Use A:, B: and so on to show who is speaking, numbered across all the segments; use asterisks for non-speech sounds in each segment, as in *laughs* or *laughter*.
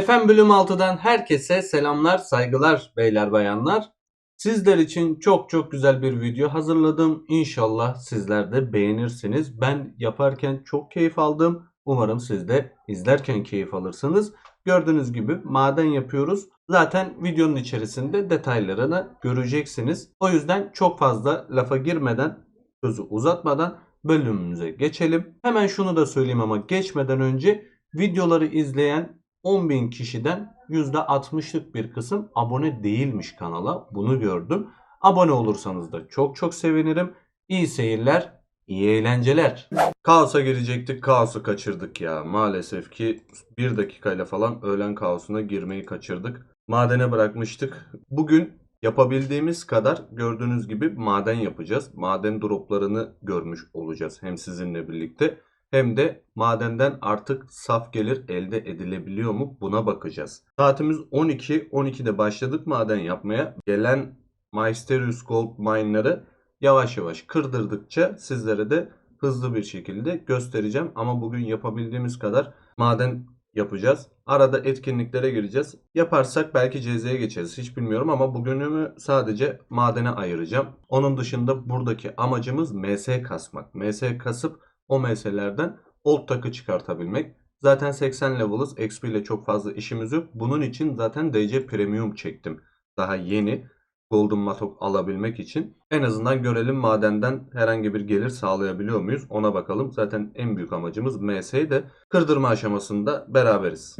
A: FM Bölüm 6'dan herkese selamlar, saygılar beyler bayanlar. Sizler için çok çok güzel bir video hazırladım. İnşallah sizler de beğenirsiniz. Ben yaparken çok keyif aldım. Umarım siz de izlerken keyif alırsınız. Gördüğünüz gibi maden yapıyoruz. Zaten videonun içerisinde detaylarını göreceksiniz. O yüzden çok fazla lafa girmeden, sözü uzatmadan bölümümüze geçelim. Hemen şunu da söyleyeyim ama geçmeden önce videoları izleyen 10.000 kişiden %60'lık bir kısım abone değilmiş kanala. Bunu gördüm. Abone olursanız da çok çok sevinirim. İyi seyirler, iyi eğlenceler. Kaos'a girecektik, kaosu kaçırdık ya. Maalesef ki bir dakikayla falan öğlen kaosuna girmeyi kaçırdık. Madene bırakmıştık. Bugün yapabildiğimiz kadar gördüğünüz gibi maden yapacağız. Maden droplarını görmüş olacağız hem sizinle birlikte hem de madenden artık saf gelir elde edilebiliyor mu buna bakacağız. Saatimiz 12. 12'de başladık maden yapmaya. Gelen Mysterious Gold mine'ları yavaş yavaş kırdırdıkça sizlere de hızlı bir şekilde göstereceğim. Ama bugün yapabildiğimiz kadar maden yapacağız. Arada etkinliklere gireceğiz. Yaparsak belki CZ'ye geçeriz. Hiç bilmiyorum ama bugünümü sadece madene ayıracağım. Onun dışında buradaki amacımız MS kasmak. MS kasıp o meselelerden old takı çıkartabilmek. Zaten 80 level'ız. XP ile çok fazla işimiz yok. Bunun için zaten DC Premium çektim. Daha yeni Golden Matok alabilmek için. En azından görelim madenden herhangi bir gelir sağlayabiliyor muyuz? Ona bakalım. Zaten en büyük amacımız MS'yi de kırdırma aşamasında beraberiz.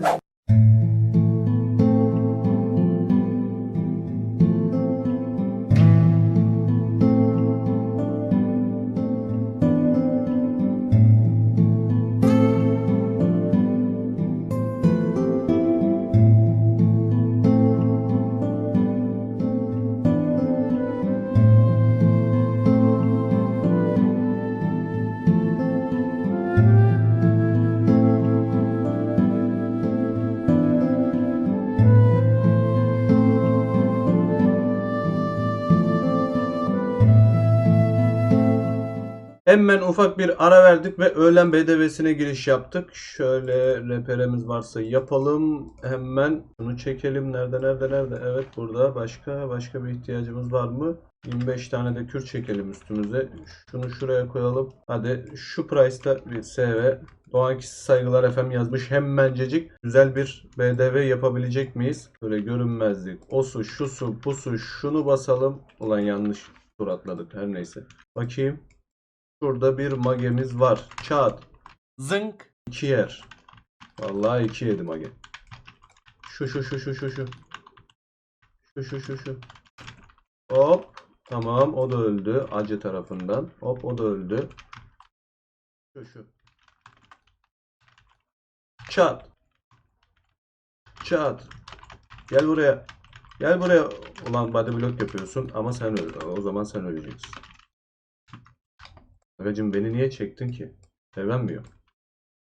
A: Hemen ufak bir ara verdik ve öğlen BDV'sine giriş yaptık. Şöyle reperemiz varsa yapalım. Hemen bunu çekelim. Nerede nerede nerede? Evet burada. Başka başka bir ihtiyacımız var mı? 25 tane de kür çekelim üstümüze. Şunu şuraya koyalım. Hadi şu price'ta bir SV. Doğan kişi saygılar FM yazmış. Hemencecik güzel bir BDV yapabilecek miyiz? Böyle görünmezlik. O su, şu su, bu su, şunu basalım. Ulan yanlış tur atladık. Her neyse. Bakayım. Şurada bir magemiz var. Çat.
B: Zınk.
A: İki yer. Vallahi iki yedi mage. Şu şu şu şu şu şu. Şu şu şu şu. Hop. Tamam o da öldü. Acı tarafından. Hop o da öldü. Şu şu. Çat. Çat. Gel buraya. Gel buraya. Ulan body block yapıyorsun ama sen öl. O zaman sen öleceksin. Agacım beni niye çektin ki? Sevlenmiyor.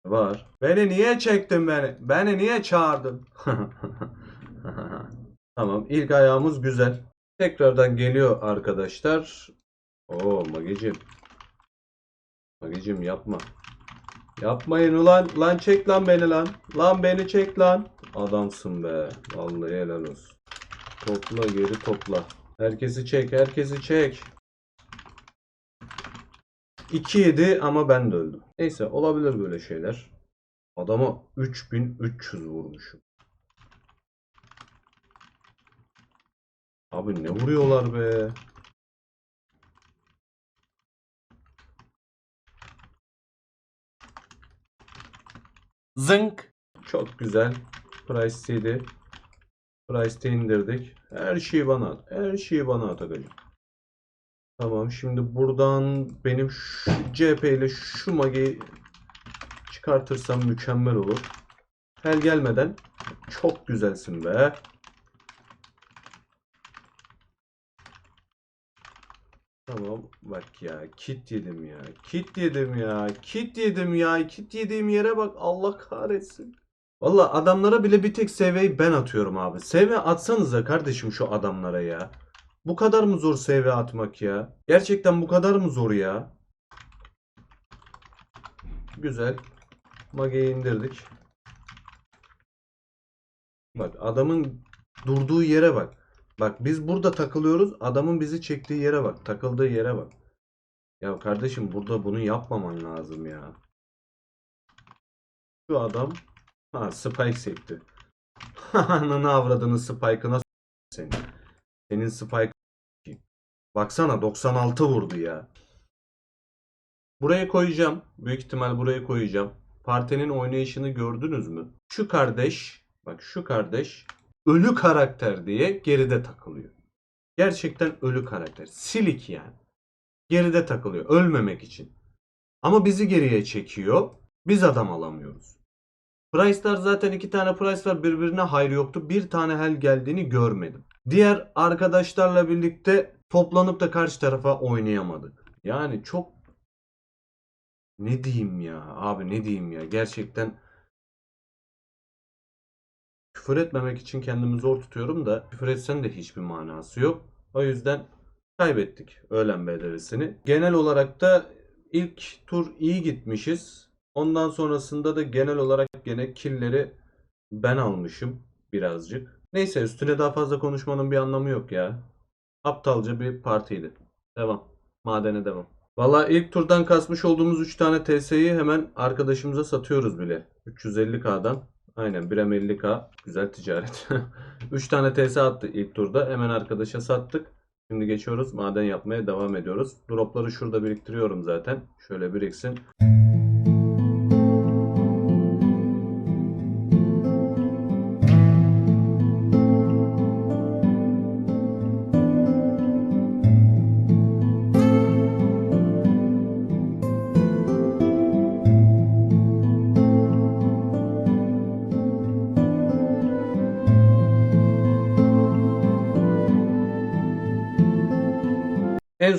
A: Var. Beni niye çektin beni? Beni niye çağırdın? *laughs* tamam. ilk ayağımız güzel. Tekrardan geliyor arkadaşlar. Oo Magicim. Magicim yapma. Yapmayın ulan. Lan çek lan beni lan. Lan beni çek lan. Adamsın be. Vallahi helal olsun. Topla geri topla. Herkesi çek. Herkesi çek. 2 yedi ama ben de öldüm. Neyse olabilir böyle şeyler. Adama 3300 vurmuşum. Abi ne vuruyorlar be.
B: Zınk.
A: Çok güzel. Price CD. Price'te indirdik. Her şeyi bana at. Her şeyi bana at agacım. Tamam şimdi buradan benim şu CHP ile şu mageyi çıkartırsam mükemmel olur. Hel gelmeden çok güzelsin be. Tamam bak ya kit yedim ya. Kit yedim ya. Kit yedim ya. Kit yediğim yere bak Allah kahretsin. Valla adamlara bile bir tek SV'yi ben atıyorum abi. SV atsanıza kardeşim şu adamlara ya. Bu kadar mı zor SV atmak ya? Gerçekten bu kadar mı zor ya? Güzel. Mage'yi indirdik. Bak adamın durduğu yere bak. Bak biz burada takılıyoruz. Adamın bizi çektiği yere bak. Takıldığı yere bak. Ya kardeşim burada bunu yapmaman lazım ya. Şu adam ha spike sekti. *laughs* Ananı avradını spike'ına s- seni. Senin spike Baksana 96 vurdu ya. Buraya koyacağım. Büyük ihtimal buraya koyacağım. Partinin oynayışını gördünüz mü? Şu kardeş, bak şu kardeş ölü karakter diye geride takılıyor. Gerçekten ölü karakter. Silik yani. Geride takılıyor. Ölmemek için. Ama bizi geriye çekiyor. Biz adam alamıyoruz. Price'lar zaten iki tane price var birbirine hayır yoktu. Bir tane hel geldiğini görmedim. Diğer arkadaşlarla birlikte toplanıp da karşı tarafa oynayamadık. Yani çok ne diyeyim ya abi ne diyeyim ya gerçekten küfür etmemek için kendimi zor tutuyorum da küfür etsen de hiçbir manası yok. O yüzden kaybettik öğlen belirisini. Genel olarak da ilk tur iyi gitmişiz. Ondan sonrasında da genel olarak gene killleri ben almışım birazcık. Neyse üstüne daha fazla konuşmanın bir anlamı yok ya. Aptalca bir partiydi. Devam. Madene devam. Valla ilk turdan kasmış olduğumuz 3 tane TS'yi hemen arkadaşımıza satıyoruz bile. 350k'dan. Aynen 1'em 50k. Güzel ticaret. *laughs* 3 tane TS attı ilk turda. Hemen arkadaşa sattık. Şimdi geçiyoruz. Maden yapmaya devam ediyoruz. Dropları şurada biriktiriyorum zaten. Şöyle biriksin.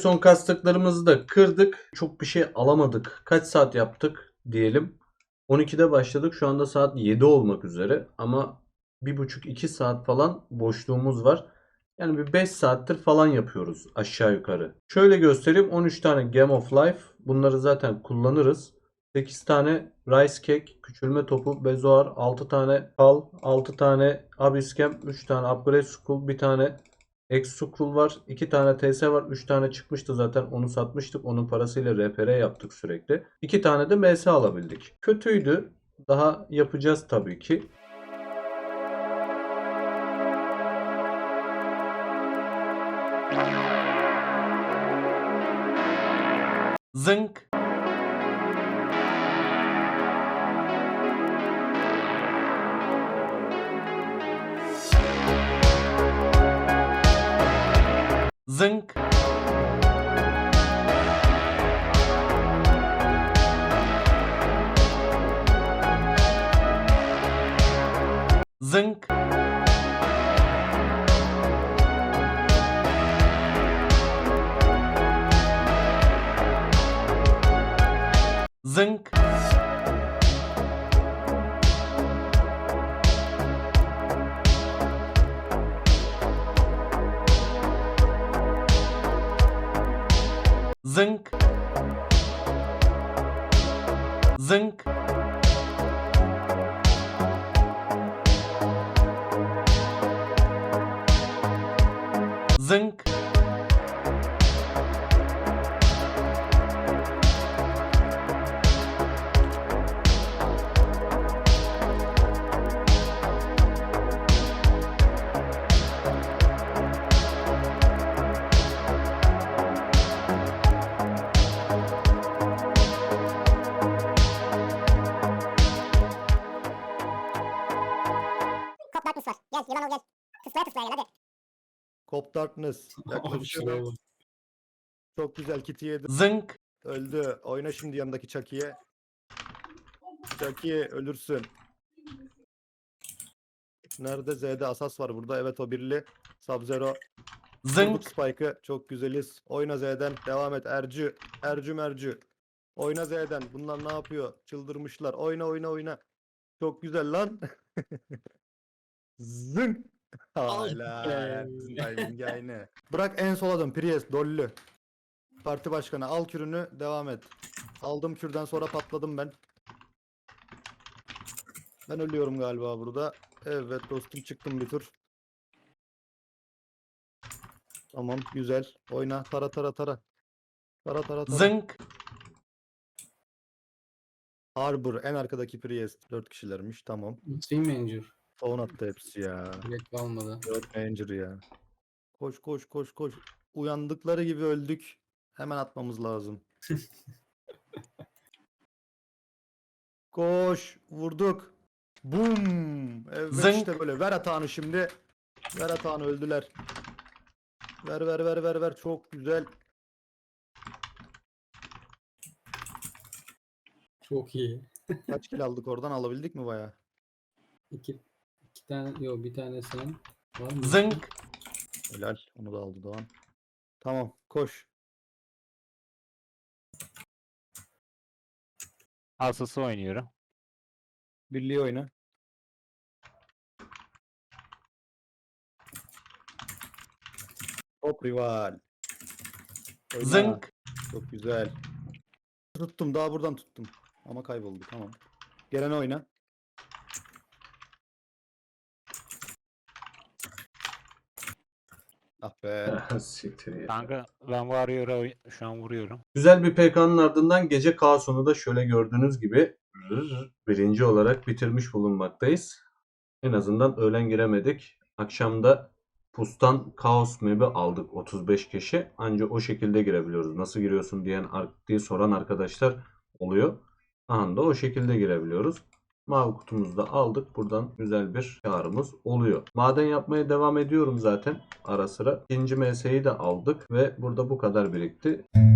A: Son kastıklarımızı da kırdık. Çok bir şey alamadık. Kaç saat yaptık diyelim. 12'de başladık. Şu anda saat 7 olmak üzere. Ama 1,5-2 saat falan boşluğumuz var. Yani bir 5 saattir falan yapıyoruz aşağı yukarı. Şöyle göstereyim. 13 tane Game of Life. Bunları zaten kullanırız. 8 tane Rice Cake, küçülme topu, bezoar, 6 tane kal, 6 tane Abyss Camp, 3 tane Upgrade School, 1 tane X-Scroll var. 2 tane TS var. 3 tane çıkmıştı zaten. Onu satmıştık. Onun parasıyla RPR yaptık sürekli. 2 tane de MS alabildik. Kötüydü. Daha yapacağız tabii ki. Zınk. Zynk.
B: Zynk. Darkness. *laughs*
C: Yaklaşıyor. Çok güzel kiti yedi.
A: Zınk.
C: Öldü. Oyna şimdi yanındaki Chucky'ye. Chucky ölürsün. Nerede? Z'de asas var burada. Evet o birli. Sub-Zero.
A: Zınk.
C: Spike'ı. Çok güzeliz. Oyna Z'den. Devam et. Ercü. Ercü mercü. Oyna Z'den. Bunlar ne yapıyor? Çıldırmışlar. Oyna oyna oyna. Çok güzel lan. *laughs* Zın. *laughs* Hala. Timing aynı. Bırak en sola dön. Priest. Dollü. Parti başkanı. Al kürünü. Devam et. Aldım kürden sonra patladım ben. Ben ölüyorum galiba burada. Evet dostum çıktım bir tur. Tamam güzel. Oyna tara tara tara. Tara tara tara.
A: Zınk.
C: Harbor en arkadaki Priest. 4 kişilermiş tamam.
D: Team Manager.
C: Phone attı hepsi ya.
D: Gerek kalmadı.
C: 4 Ranger ya. Koş koş koş koş. Uyandıkları gibi öldük. Hemen atmamız lazım. *laughs* koş. Vurduk. Bum. Evet
A: Zınk.
C: işte böyle. Ver atağını şimdi. Ver atağını öldüler. Ver ver ver ver ver. Çok güzel.
D: Çok iyi.
C: Kaç kill aldık oradan alabildik mi baya?
D: İki, iki tane yok bir tane sen. Var mı?
A: Zınk.
C: Helal. Onu da aldı Doğan. Tamam. Koş.
E: Asası oynuyorum.
C: Birliği oyna. Hop rival. Oyna.
A: Zınk.
C: Çok güzel. Tuttum daha buradan tuttum. Ama kayboldu tamam. Gelen oyna. Ah be. *laughs*
A: Siktir ya.
E: Kanka ben oy- şu an vuruyorum.
A: Güzel bir PK'nın ardından gece kaosunu da şöyle gördüğünüz gibi birinci olarak bitirmiş bulunmaktayız. En azından öğlen giremedik. Akşamda Pustan Kaos map'i aldık 35 kişi. Ancak o şekilde girebiliyoruz. Nasıl giriyorsun diyen diye soran arkadaşlar oluyor. Aha da o şekilde girebiliyoruz. Mavi kutumuzu da aldık. Buradan güzel bir karımız oluyor. Maden yapmaya devam ediyorum zaten ara sıra. İkinci MS'yi de aldık ve burada bu kadar birikti. Dün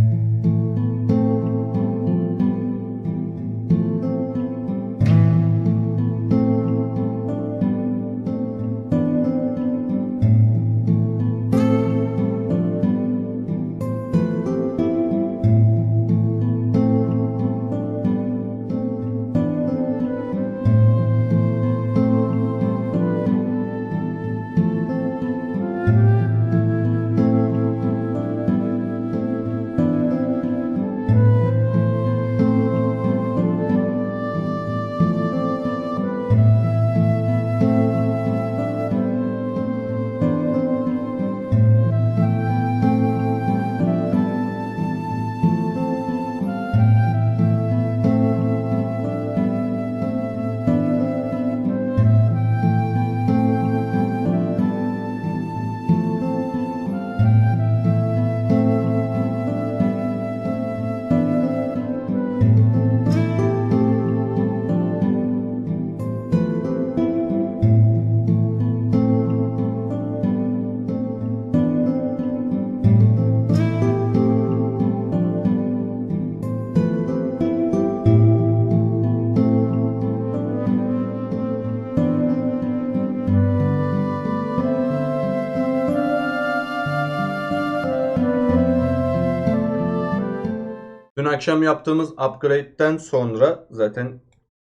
A: akşam yaptığımız upgrade'den sonra zaten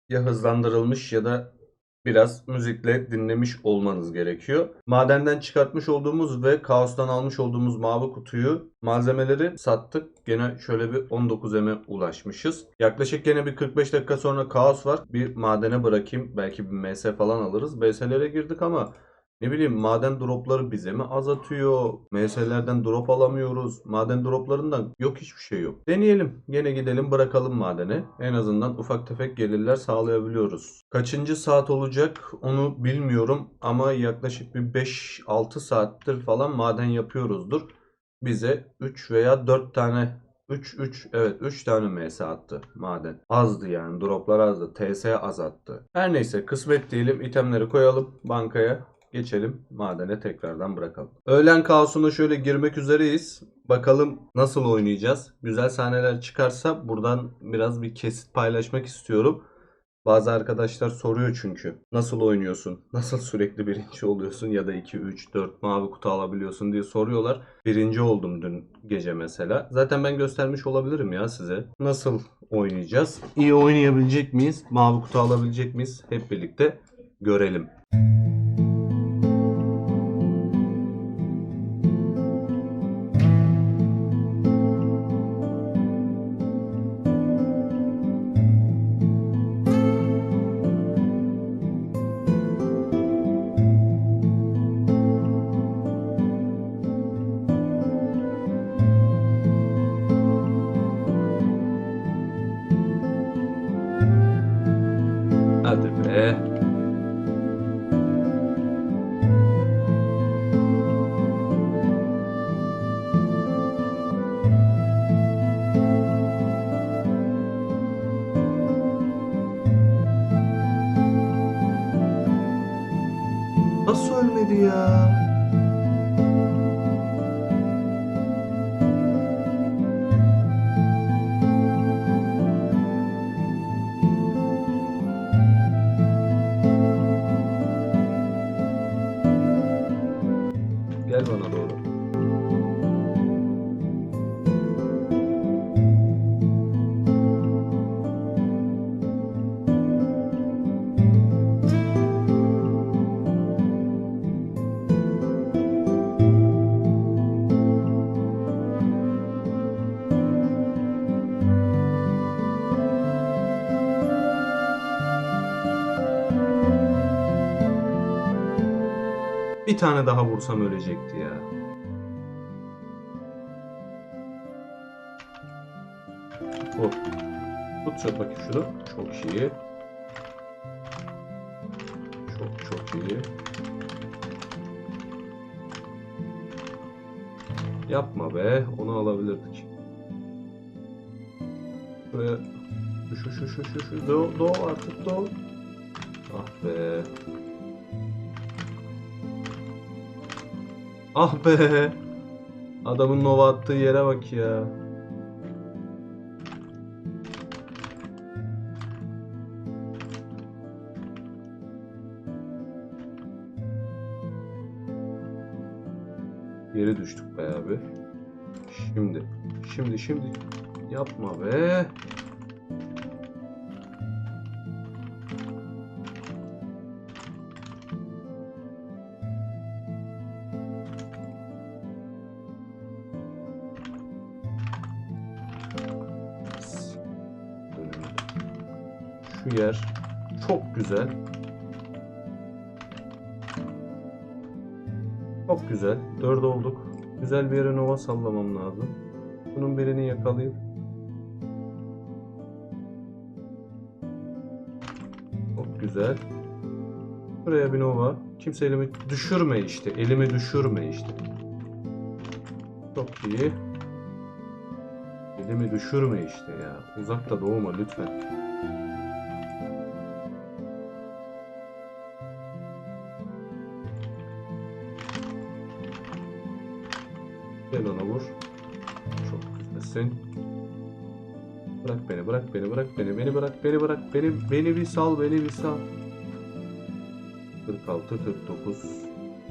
A: ya hızlandırılmış ya da biraz müzikle dinlemiş olmanız gerekiyor. Madenden çıkartmış olduğumuz ve kaostan almış olduğumuz mavi kutuyu malzemeleri sattık. Gene şöyle bir 19M'e ulaşmışız. Yaklaşık gene bir 45 dakika sonra kaos var. Bir madene bırakayım. Belki bir MS falan alırız. BS'lere girdik ama ne bileyim maden dropları bize mi azaltıyor? MS'lerden drop alamıyoruz. Maden droplarından yok hiçbir şey yok. Deneyelim. Gene gidelim bırakalım madene. En azından ufak tefek gelirler sağlayabiliyoruz. Kaçıncı saat olacak onu bilmiyorum ama yaklaşık bir 5-6 saattir falan maden yapıyoruzdur. Bize 3 veya 4 tane 3 3 evet 3 tane MS attı maden. Azdı yani droplar azdı. TS azalttı. Her neyse kısmet diyelim itemleri koyalım bankaya. Geçelim madene tekrardan bırakalım. Öğlen kaosuna şöyle girmek üzereyiz. Bakalım nasıl oynayacağız. Güzel sahneler çıkarsa buradan biraz bir kesit paylaşmak istiyorum. Bazı arkadaşlar soruyor çünkü. Nasıl oynuyorsun? Nasıl sürekli birinci oluyorsun? Ya da 2, 3, 4 mavi kutu alabiliyorsun diye soruyorlar. Birinci oldum dün gece mesela. Zaten ben göstermiş olabilirim ya size. Nasıl oynayacağız? İyi oynayabilecek miyiz? Mavi kutu alabilecek miyiz? Hep birlikte görelim. Bir tane daha vursam ölecekti ya. Vur. Tut şöyle bakayım şunu. Çok iyi. Çok çok iyi. Yapma be. Onu alabilirdik. Şuraya şu şu şu şu şu doğ, doğ artık doğ. Ah be. Ah be. Adamın nova attığı yere bak ya. Geri düştük be abi. Şimdi. Şimdi şimdi. Yapma be. Çok güzel. Çok güzel. Dört olduk. Güzel bir yere nova sallamam lazım. Bunun birini yakalayıp Çok güzel. Buraya bir nova. Kimse elimi düşürme işte. Elimi düşürme işte. Çok iyi. Elimi düşürme işte ya. Uzakta doğma lütfen. Beni, bırak beni, beni bırak, beni bırak, beni, beni bir sal, beni bir sal. 46, 49.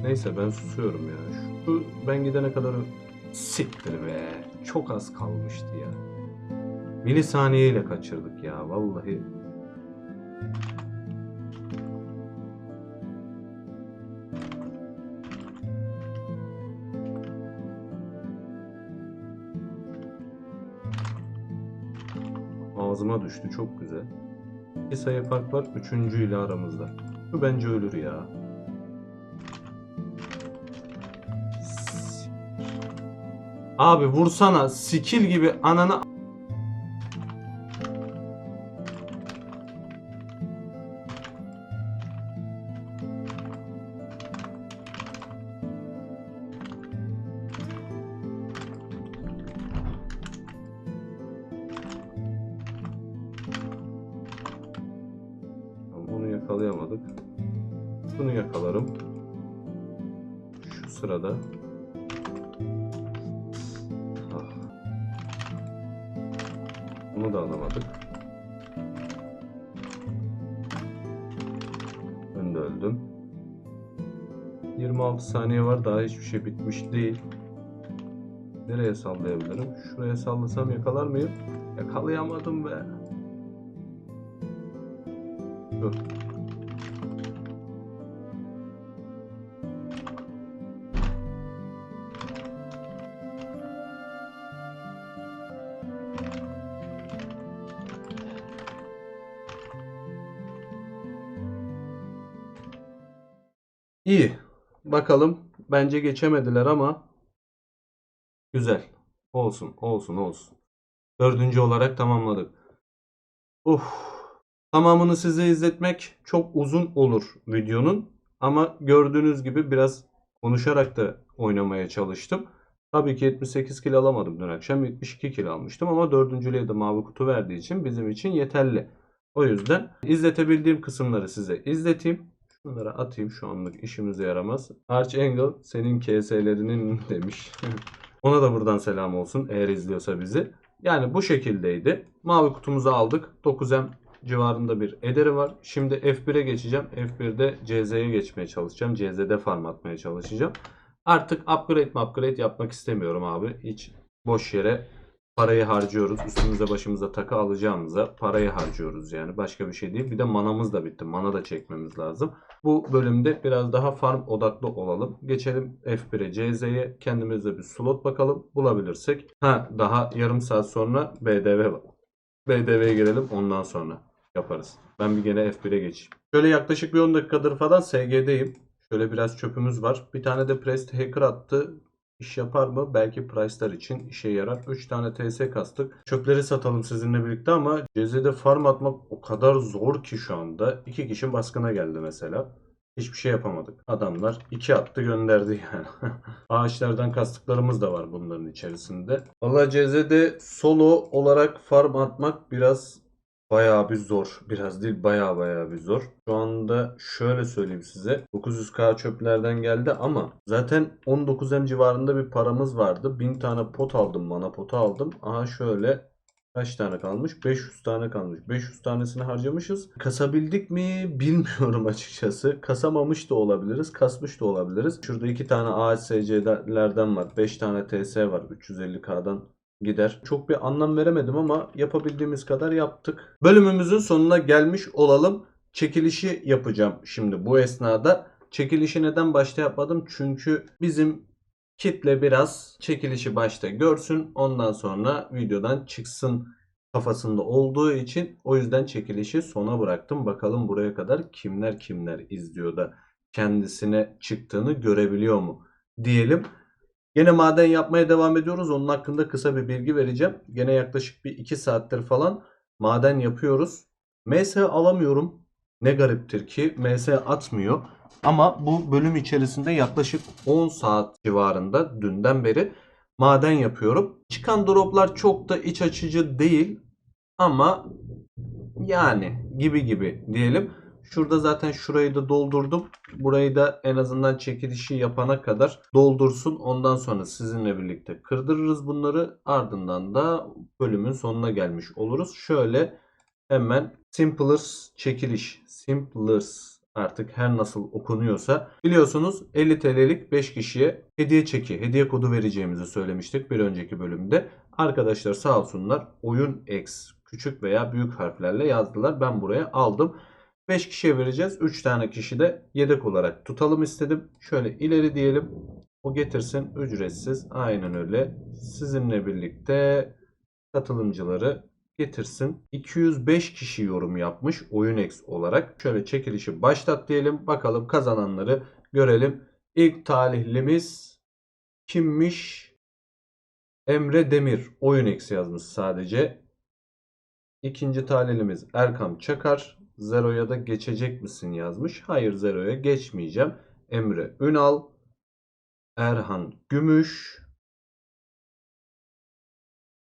A: Neyse ben susuyorum ya. Şu ben gidene kadar siktir be. Çok az kalmıştı ya. Milisaniyeyle kaçırdık ya vallahi. Ağzıma düştü çok güzel. Bir sayı fark var üçüncü ile aramızda. Bu bence ölür ya. Abi vursana skill gibi ananı yakalayamadık. Bunu yakalarım. Şu sırada. Ah. Bunu da alamadık. Ben de öldüm. 26 saniye var. Daha hiçbir şey bitmiş değil. Nereye sallayabilirim? Şuraya sallasam yakalar mıyım? Yakalayamadım be. Dur. İyi. Bakalım. Bence geçemediler ama güzel. Olsun, olsun, olsun. Dördüncü olarak tamamladık. Uf. Tamamını size izletmek çok uzun olur videonun. Ama gördüğünüz gibi biraz konuşarak da oynamaya çalıştım. Tabii ki 78 kilo alamadım dün akşam. 72 kilo almıştım ama dördüncülüğe de mavi kutu verdiği için bizim için yeterli. O yüzden izletebildiğim kısımları size izleteyim. Bunları atayım şu anlık işimize yaramaz. Archangel senin KS'lerinin *laughs* demiş. Ona da buradan selam olsun eğer izliyorsa bizi. Yani bu şekildeydi. Mavi kutumuzu aldık. 9M civarında bir ederi var. Şimdi F1'e geçeceğim. F1'de CZ'ye geçmeye çalışacağım. CZ'de farm atmaya çalışacağım. Artık upgrade upgrade yapmak istemiyorum abi. Hiç boş yere parayı harcıyoruz. Üstümüze başımıza takı alacağımıza parayı harcıyoruz yani. Başka bir şey değil. Bir de manamız da bitti. Mana da çekmemiz lazım. Bu bölümde biraz daha farm odaklı olalım. Geçelim F1'e CZ'ye. Kendimize bir slot bakalım. Bulabilirsek. Ha daha yarım saat sonra BDV var. BDV'ye girelim ondan sonra yaparız. Ben bir gene F1'e geçeyim. Şöyle yaklaşık bir 10 dakikadır falan SG'deyim. Şöyle biraz çöpümüz var. Bir tane de Prest Hacker attı. İş yapar mı? Belki price'lar için işe yarar. 3 tane TS kastık. Çöpleri satalım sizinle birlikte ama CZ'de farm atmak o kadar zor ki şu anda. 2 kişi baskına geldi mesela. Hiçbir şey yapamadık. Adamlar 2 attı gönderdi yani. *laughs* Ağaçlardan kastıklarımız da var bunların içerisinde. Valla CZ'de solo olarak farm atmak biraz Bayağı bir zor. Biraz değil bayağı bayağı bir zor. Şu anda şöyle söyleyeyim size. 900k çöplerden geldi ama zaten 19M civarında bir paramız vardı. 1000 tane pot aldım. Mana potu aldım. Aha şöyle kaç tane kalmış? 500 tane kalmış. 500 tanesini harcamışız. Kasabildik mi *laughs* bilmiyorum açıkçası. Kasamamış da olabiliriz. Kasmış da olabiliriz. Şurada 2 tane ASC'lerden var. 5 tane TS var. 350k'dan gider. Çok bir anlam veremedim ama yapabildiğimiz kadar yaptık. Bölümümüzün sonuna gelmiş olalım. Çekilişi yapacağım şimdi bu esnada. Çekilişi neden başta yapmadım? Çünkü bizim kitle biraz çekilişi başta görsün. Ondan sonra videodan çıksın kafasında olduğu için o yüzden çekilişi sona bıraktım. Bakalım buraya kadar kimler kimler izliyor da kendisine çıktığını görebiliyor mu diyelim. Yine maden yapmaya devam ediyoruz. Onun hakkında kısa bir bilgi vereceğim. Gene yaklaşık bir 2 saattir falan maden yapıyoruz. MS alamıyorum. Ne gariptir ki MS atmıyor. Ama bu bölüm içerisinde yaklaşık 10 saat civarında dünden beri maden yapıyorum. Çıkan droplar çok da iç açıcı değil. Ama yani gibi gibi diyelim. Şurada zaten şurayı da doldurdum. Burayı da en azından çekilişi yapana kadar doldursun. Ondan sonra sizinle birlikte kırdırırız bunları. Ardından da bölümün sonuna gelmiş oluruz. Şöyle hemen Simplers çekiliş. Simplers artık her nasıl okunuyorsa biliyorsunuz 50 TL'lik 5 kişiye hediye çeki, hediye kodu vereceğimizi söylemiştik bir önceki bölümde. Arkadaşlar sağ olsunlar oyun X küçük veya büyük harflerle yazdılar. Ben buraya aldım. 5 kişiye vereceğiz. 3 tane kişi de yedek olarak tutalım istedim. Şöyle ileri diyelim. O getirsin ücretsiz. Aynen öyle. Sizinle birlikte katılımcıları getirsin. 205 kişi yorum yapmış OyunX olarak. Şöyle çekilişi başlat diyelim. Bakalım kazananları görelim. İlk talihlimiz kimmiş? Emre Demir. OyunX yazmış sadece. İkinci talihlimiz Erkam Çakar. Zero'ya da geçecek misin yazmış. Hayır Zero'ya geçmeyeceğim. Emre Ünal. Erhan Gümüş.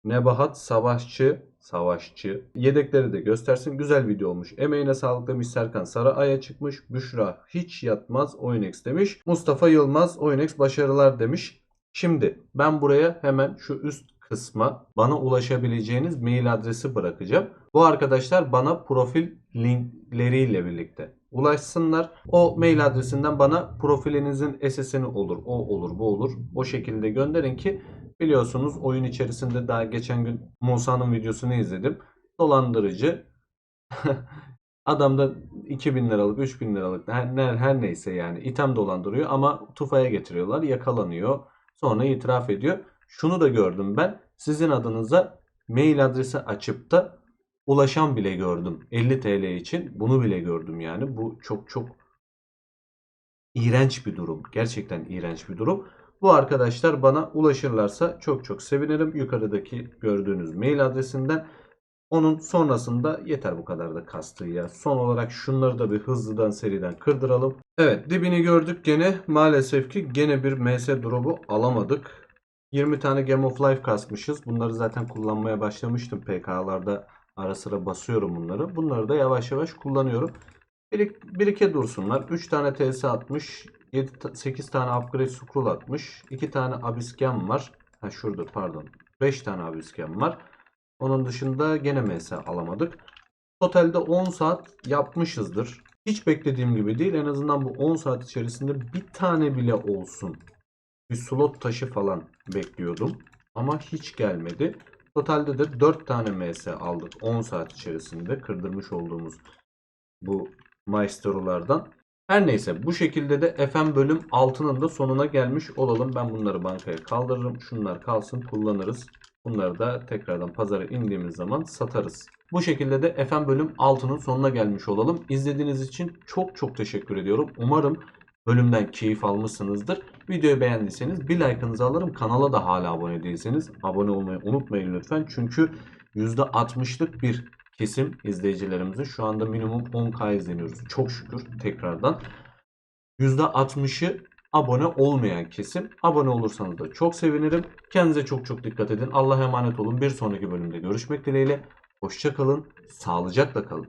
A: Nebahat Savaşçı. Savaşçı. Yedekleri de göstersin. Güzel video olmuş. Emeğine sağlık demiş. Serkan Sarıay'a çıkmış. Büşra hiç yatmaz. Oynex demiş. Mustafa Yılmaz Oynex başarılar demiş. Şimdi ben buraya hemen şu üst kısma bana ulaşabileceğiniz mail adresi bırakacağım. Bu arkadaşlar bana profil linkleriyle birlikte ulaşsınlar. O mail adresinden bana profilinizin SS'ini olur, o olur, bu olur. O şekilde gönderin ki biliyorsunuz oyun içerisinde daha geçen gün Musa'nın videosunu izledim. Dolandırıcı *laughs* Adamda 2000 liralık, 3000 liralık her, her neyse yani item dolandırıyor ama tufaya getiriyorlar, yakalanıyor. Sonra itiraf ediyor. Şunu da gördüm ben. Sizin adınıza mail adresi açıp da ulaşan bile gördüm. 50 TL için bunu bile gördüm yani. Bu çok çok iğrenç bir durum. Gerçekten iğrenç bir durum. Bu arkadaşlar bana ulaşırlarsa çok çok sevinirim. Yukarıdaki gördüğünüz mail adresinden. Onun sonrasında yeter bu kadar da kastığı ya. Son olarak şunları da bir hızlıdan seriden kırdıralım. Evet dibini gördük gene. Maalesef ki gene bir MS drop'u alamadık. 20 tane Game of Life kasmışız. Bunları zaten kullanmaya başlamıştım PK'larda. Ara sıra basıyorum bunları. Bunları da yavaş yavaş kullanıyorum. Birik, birike dursunlar. 3 tane TS atmış. 7, 8 tane upgrade scroll atmış. 2 tane abiskem var. Ha şurada pardon. 5 tane abiskem var. Onun dışında gene MS alamadık. Totalde 10 saat yapmışızdır. Hiç beklediğim gibi değil. En azından bu 10 saat içerisinde bir tane bile olsun. Bir slot taşı falan bekliyordum. Ama hiç gelmedi. Totalde de 4 tane MS aldık 10 saat içerisinde kırdırmış olduğumuz bu maestrolardan. Her neyse bu şekilde de FM bölüm 6'nın da sonuna gelmiş olalım. Ben bunları bankaya kaldırırım. Şunlar kalsın kullanırız. Bunları da tekrardan pazara indiğimiz zaman satarız. Bu şekilde de FM bölüm 6'nın sonuna gelmiş olalım. İzlediğiniz için çok çok teşekkür ediyorum. Umarım bölümden keyif almışsınızdır. Videoyu beğendiyseniz bir like'ınızı alırım. Kanala da hala abone değilseniz abone olmayı unutmayın lütfen. Çünkü %60'lık bir kesim izleyicilerimizin şu anda minimum 10k izleniyoruz. Çok şükür tekrardan. %60'ı abone olmayan kesim. Abone olursanız da çok sevinirim. Kendinize çok çok dikkat edin. Allah'a emanet olun. Bir sonraki bölümde görüşmek dileğiyle. Hoşçakalın. Sağlıcakla kalın.